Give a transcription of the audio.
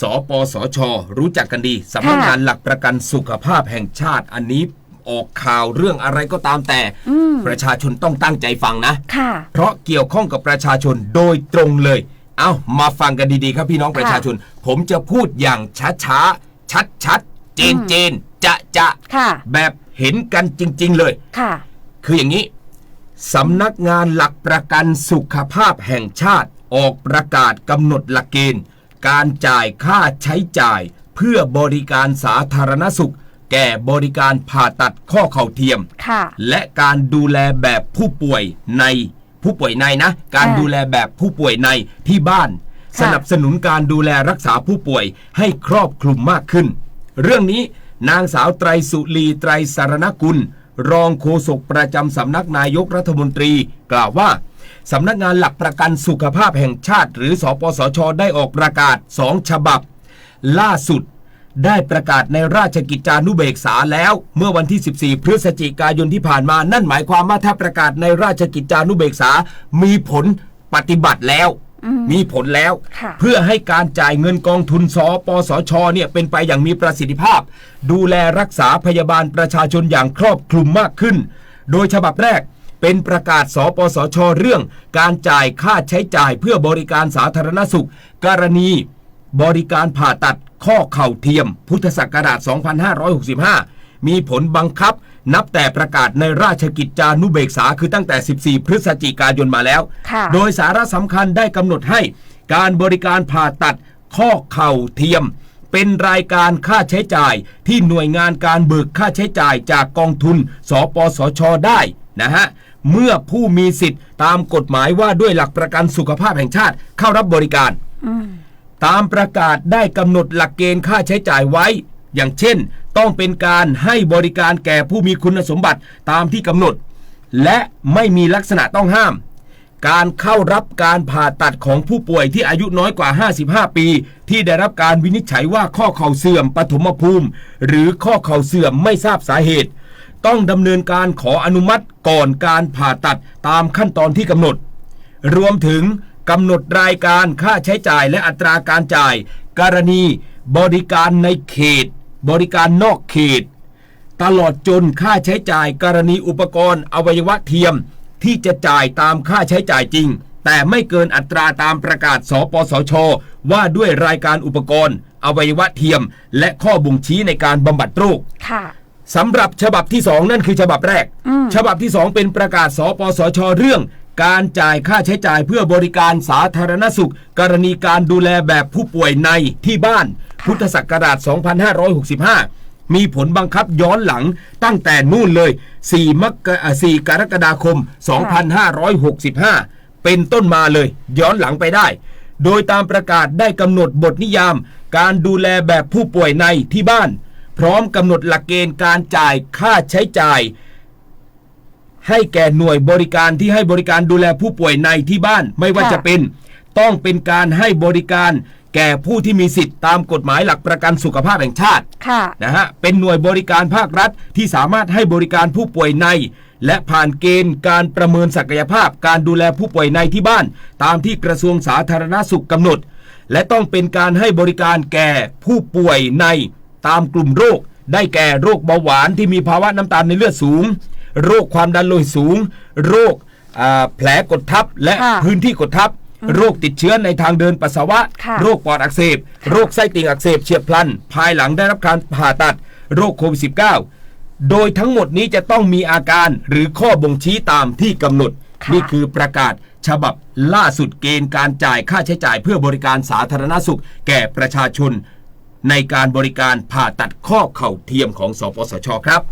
สปสช รู้จักกันดีสำนักงานหลักประกันสุขภาพแห่งชาติอันนี้ออกข่าวเรื่องอะไรก็ตามแต่อืมประชาชนต้องตั้งใจฟังนะค่ะเพราะเกี่ยวข้องกับประชาชนโดยตรงเลย เอามาฟังกันดีๆ ครับพี่น้องประชาชน ผมจะพูดอย่างช้าๆ ชัดๆ เจนๆจะจะค่ะแบบเห็นกันจริง ๆ เลยค่ะ คืออย่างนี้สำนักงานหลักประกันสุขภาพแห่งชาติออกประกาศกำหนดหลักเกณฑ์ การจ่ายค่าใช้จ่าย เพื่อบริการสาธารณสุข แก่บริการผ่าตัดข้อเข่าเทียม ค่ะ และการดูแลแบบผู้ป่วยในผู้ป่วยในนะ การดูแลแบบผู้ป่วยในที่บ้านค่ะสนับสนุนการดูแลรักษาผู้ป่วยให้ครอบคลุมมากขึ้น เรื่องนี้นางสาวไตรสุรีไตรสารณกุล รองโฆษกประจำสำนักนายกรัฐมนตรี กล่าวว่า สำนักงานหลักประกันสุขภาพแห่งชาติ หรือสปสช ได้ออกประกาศสองฉบับ ล่าสุดได้ประกาศในราชกิจจานุเบกษาแล้ว เมื่อวันที่ 14 พฤศจิกายนที่ผ่านมา นั่นหมายความว่าถ้าประกาศในราชกิจจานุเบกษา มีผลปฏิบัติแล้วอืมมีผลแล้วค่ะเพื่อให้การจ่ายเงินกองทุนสปสชเนี่ยเป็นไปอย่างมีประสิทธิภาพ ดูแลรักษาพยาบาลประชาชนอย่างครอบคลุมมากขึ้น โดยฉบับแรก เป็นประกาศสปสช เรื่อง การจ่ายค่าใช้จ่ายเพื่อบริการสาธารณสุข กรณี บริการผ่าตัดข้อเข่าเทียม พุทธศักราช 2565 มีผลบังคับ นับแต่ประกาศในราชกิจจานุเบกษาคือตั้งแต่ 14 พฤศจิกายนมาแล้วค่ะโดยสาระสำคัญได้กำหนดให้ การบริการผ่าตัดข้อเข่าเทียมเป็นรายการค่าใช้จ่ายที่หน่วยงานการเบิกค่าใช้จ่ายจากกองทุน สปสช ได้นะฮะ เมื่อผู้มีสิทธิ์ ตามกฎหมายว่าด้วยหลักประกันสุขภาพแห่งชาติเข้ารับบริการ ตามประกาศได้กำหนดหลักเกณฑ์ค่าใช้จ่ายไว้ อย่างเช่น ต้องเป็นการให้บริการแก่ผู้มีคุณสมบัติตามที่กำหนด และไม่มีลักษณะต้องห้าม การเข้ารับการผ่าตัดของผู้ป่วยที่อายุน้อยกว่า 55 ปี ที่ได้รับการวินิจฉัยว่าข้อเข่าเสื่อมปฐมภูมิ หรือข้อเข่าเสื่อมไม่ทราบสาเหตุ ต้องดำเนินการขออนุมัติก่อนการผ่าตัดตามขั้นตอนที่กำหนด รวมถึงกำหนดรายการค่าใช้จ่ายและอัตราการจ่าย กรณีบริการในเขต บริการนอกเขต ตลอดจนค่าใช้จ่าย กรณีอุปกรณ์อวัยวะเทียม ที่จะจ่ายตามค่าใช้จ่ายจริง แต่ไม่เกินอัตราตามประกาศ สปสช ว่าด้วยรายการอุปกรณ์ อวัยวะเทียม และข้อบ่งชี้ในการบำบัดโรคค่ะ สำหรับฉบับที่ 2 นั่นคือฉบับแรกอืมฉบับที่ 2 เป็นประกาศสปสชเรื่อง การจ่ายค่าใช้จ่ายเพื่อบริการสาธารณสุข กรณีการดูแลแบบผู้ป่วยในที่บ้าน พุทธศักราช 2565 มีผลบังคับย้อนหลังตั้งแต่นู่นเลย 4 มกอ่า4กรกฎาคม 2565 เป็นต้นมาเลย ย้อนหลังไปได้ โดยตามประกาศได้กำหนดบทนิยาม การดูแลแบบผู้ป่วยในที่บ้าน พร้อมกำหนดหลักเกณฑ์การจ่ายค่าใช้จ่าย ให้แก่หน่วยบริการที่ให้บริการดูแลผู้ป่วยในที่บ้านไม่ว่าค่ะ จะเป็น ต้องเป็นการให้บริการแก่ผู้ที่มีสิทธิ์ตามกฎหมายหลักประกันสุขภาพแห่งชาติ ค่ะ นะฮะ เป็นหน่วยบริการภาครัฐที่สามารถให้บริการผู้ป่วยใน และผ่านเกณฑ์การประเมินศักยภาพการดูแลผู้ป่วยในที่บ้าน ตามที่กระทรวงสาธารณสุขกำหนด และต้องเป็นการให้บริการแก่ผู้ป่วยใน ตามกลุ่มโรค ได้แก่โรคเบาหวานที่มีภาวะน้ำตาลในเลือดสูง โรคความดันโลหิตสูง โรคอ่าแผลกดทับและค่ะพื้นที่กดทับ โรคติดเชื้อในทางเดินปัสสาวะค่ะโรคปอดอักเสบ โรคไส้ติ่งอักเสบเฉียบพลัน ภายหลังได้รับการผ่าตัด โรคโควิด -19 โดยทั้งหมดนี้จะต้องมีอาการหรือข้อบ่งชี้ตามที่กำหนดค่ะนี่คือประกาศฉบับล่าสุดเกณฑ์การจ่ายค่าใช้จ่ายเพื่อบริการสาธารณสุข แก่ประชาชน ในการบริการผ่าตัดข้อเข่าเทียมของสปสชครับ